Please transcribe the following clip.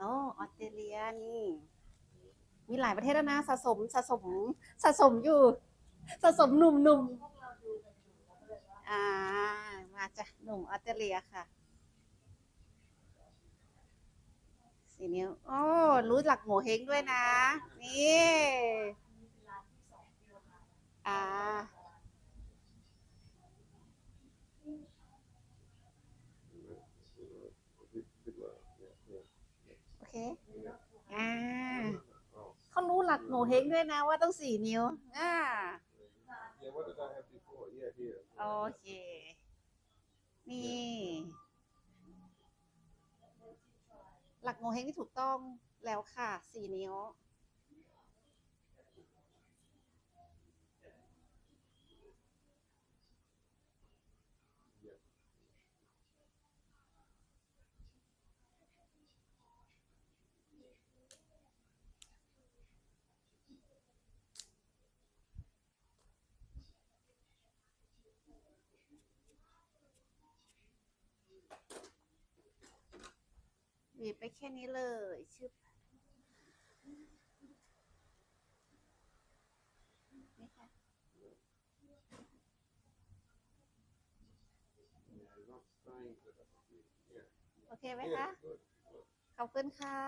โอ้ออสเตรเลียนี่ มีหลายประเทศแล้วนะสะสมสะสมสะสมอยู่ สะสมหนุ่มหนุ่มอ่า มาจ้ะหนุ่มออสเตรเลียค่ะสีนิ้วโอ้รู้หลักโงเฮงด้วยนะ นี่ อ่า โอ เค อ่าเขารู้หลักโงเฮงด้วยนะว่าต้องสี่นิ้ว อ่า Yeah, what did I have before? Yeah, here. โอเค นี่ หลักโงเฮงที่ถูกต้องแล้วค่ะ สี่นิ้ว บีบไปแค่นี้เลยชื่อโอเคไหมคะ ขอบคุณค่ะ